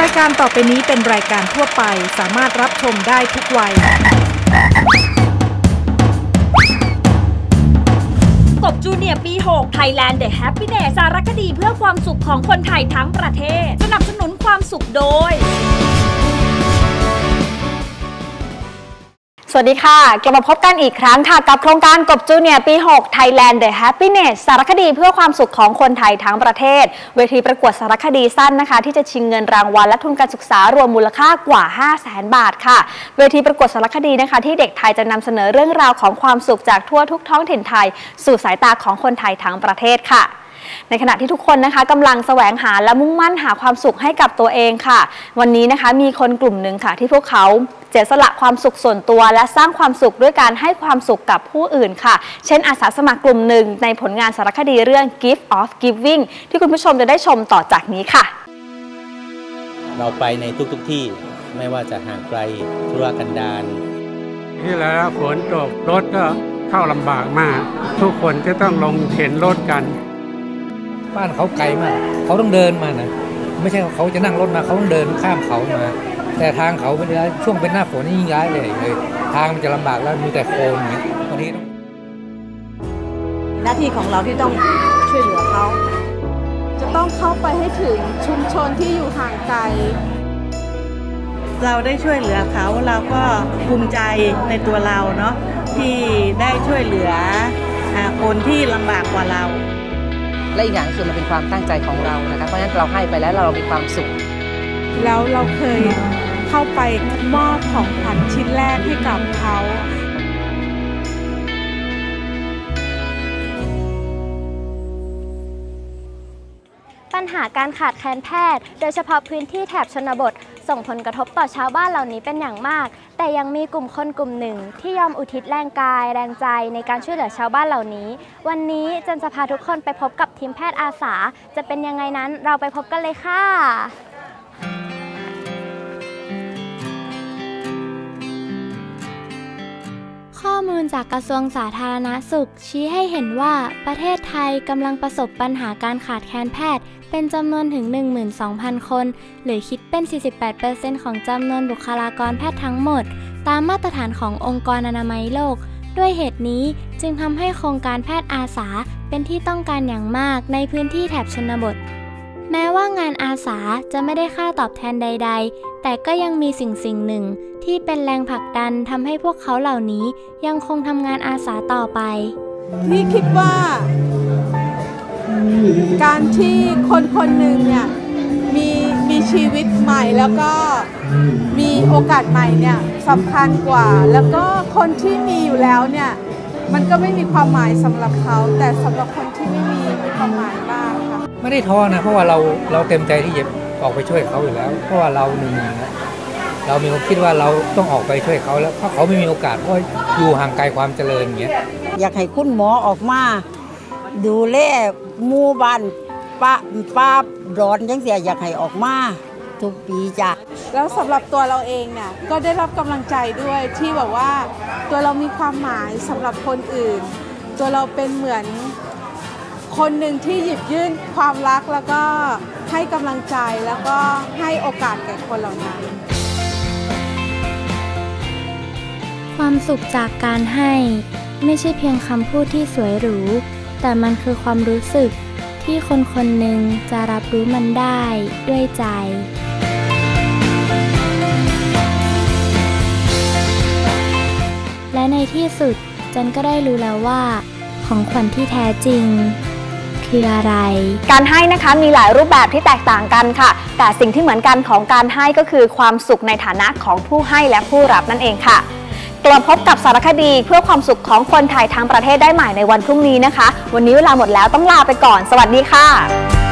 รายการต่อไปนี้เป็นรายการทั่วไปสามารถรับชมได้ทุกวัย กบจูเนียร์ปี 6 Thailand The Happiness สารคดีเพื่อความสุขของคนไทยทั้งประเทศ สนับสนุนความสุขโดย วัสดีค่ะ กลับมาพบกันอีกครั้งค่ะ กับโครงการกบจูเนียปี 6 Thailand The Happiness สารคดีเพื่อความสุขของคนไทยทั้งประเทศ เวทีประกวดสารคดีสั้นนะคะ ที่จะชิงเงินรางวัลและทุนการศึกษารวมมูลค่ากว่า 5 0 0แสนบาทค่ะ เวทีประกวดสารคดีนะคะ ที่เด็กไทยจะนำเสนอเรื่องราวของความสุขจากทั่วทุกท้องถิ่นไทย สู่สายตาของคนไทยทั้งประเทศค่ะ ในขณะที่ทุกคนนะคะกำลังแสวงหาและมุ่งมั่นหาความสุขให้กับตัวเองค่ะ วันนี้นะคะมีคนกลุ่มหนึ่งค่ะ ที่พวกเขาเสียสละความสุขส่วนตัว และสร้างความสุขด้วยการให้ความสุขกับผู้อื่นค่ะ เช่นอาสาสมัครกลุ่มหนึ่งในผลงานสารคดีเรื่อง Gift of Giving ที่คุณผู้ชมจะได้ชมต่อจากนี้ค่ะ เราไปในทุกๆทที่ไม่ว่าจะห่างไกลธุรกันดารที่แล้วฝนตกรถก็เข้าลำบากมาก ทุกคนจะต้องลงเข็นรถกัน บ้านเขาไกลมาก เขาต้องเดินมานะไม่ใช่เขาจะนั่งรถมาเขาต้องเดินข้ามเขามา แต่ทางเขาเป็นช่วงเป็นหน้าฝนนี่ยิ่งย้ายเลยเลย ทางมันจะลำบากแล้วมีแต่โคลนอย่างเงี้ยบางทีต้องหน้าที่ของเราที่ต้องช่วยเหลือเขาจะต้องเข้าไปให้ถึงชุมชนที่อยู่ห่างไกลเราได้ช่วยเหลือเขาเราก็ภูมิใจในตัวเราเนาะที่ได้ช่วยเหลือคนที่ลำบากกว่าเรา และอีกอย่างคือมันเป็นความตั้งใจของเรานะคะเพราะฉะนั้นเราให้ไปแล้วเรามีความสุข แล้วเราเคยเข้าไปมอบของขวัญชิ้นแรกให้กับเขา ญหาการขาดแคลนแพทย์ โดยเฉพาะพื้นที่แถบชนบท ส่งผลกระทบต่อชาวบ้านเหล่านี้เป็นอย่างมาก แต่ยังมีกลุ่มคนกลุ่มหนึ่ง ที่ยอมอุทิศแรงกาย แรงใจในการช่วยเหลือชาวบ้านเหล่านี้ วันนี้จันจะพาทุกคนไปพบกับทีมแพทย์อาสา จะเป็นยังไงนั้นเราไปพบกันเลยค่ะ จากกระทรวงสาธารณสุข ชี้ให้เห็นว่าประเทศไทยกำลังประสบปัญหาการขาดแคลนแพทย์ เป็นจำนวนถึง 12,000 คน หรือคิดเป็น 48%ของจำนวนบุคลากรแพทย์ทั้งหมด ตามมาตรฐานขององค์กรอนามัยโลก ด้วยเหตุนี้จึงทำให้โครงการแพทย์อาสาเป็นที่ต้องการอย่างมากในพื้นที่แถบชนบทแม้ว่างานอาสาจะไม่ได้ค่าตอบแทนใด ๆ แต่ก็ยังมีสิ่งสิ่งหนึ่ง ที่เป็นแรงผลักดันทำให้พวกเขาเหล่านี้ยังคงทำงานอาสาต่อไปพี่คิดว่า การที่คนคนหนึ่งเนี่ยมีมีชีวิตใหม่แล้วก็มีโอกาสใหม่เนี่ยสำคัญกว่า แล้วก็คนที่มีอยู่แล้วเนี่ยมันก็ไม่มีความหมายสำหรับเขา แต่สำหรับคนที่ไม่มีมีความหมายมากค่ะไม่ได้ท้อนะเพราะว่าเราเราเต็มใจที่จะออกไปช่วยเขาอยู่แล้ว เพราะว่าเราหนึ่ง เรามีความคิดว่าเราต้องออกไปช่วยเขาแล้วเพราะเขาไม่มีโอกาสเพราะอยู่ห่างไกลความเจริญอย่างเงี้ยอยากให้คุณหมอออกมา ดูแลหมู่บ้านป้าป้าดอนยังเสียอยากให้ออกมาทุกปีจ้ะแล้วสำหรับตัวเราเองเนี่ยก็ได้รับกำลังใจด้วยที่แบบว่าตัวเรามีความหมายสำหรับคนอื่น ตัวเราเป็นเหมือนคนหนึ่งที่หยิบยื่นความรักแล้วก็ให้กำลังใจแล้วก็ให้โอกาสแก่คนเหล่านั้น ความสุขจากการให้ ไม่ใช่เพียงคำพูดที่สวยหรู แต่มันคือความรู้สึกที่คนคนหนึ่งจะรับรู้มันได้ด้วยใจและในที่สุดจันก็ได้รู้แล้วว่า ของขวัญที่แท้จริง คืออะไร การให้นะคะมีหลายรูปแบบที่แตกต่างกันค่ะ แต่สิ่งที่เหมือนกันของการให้ก็คือความสุขในฐานะของผู้ให้และผู้รับนั่นเองค่ะ กลับพบกับสารคดีเพื่อความสุขของคนไทยทั้งประเทศได้ใหม่ในวันพรุ่งนี้นะคะ วันนี้เวลาหมดแล้วต้องลาไปก่อน สวัสดีค่ะ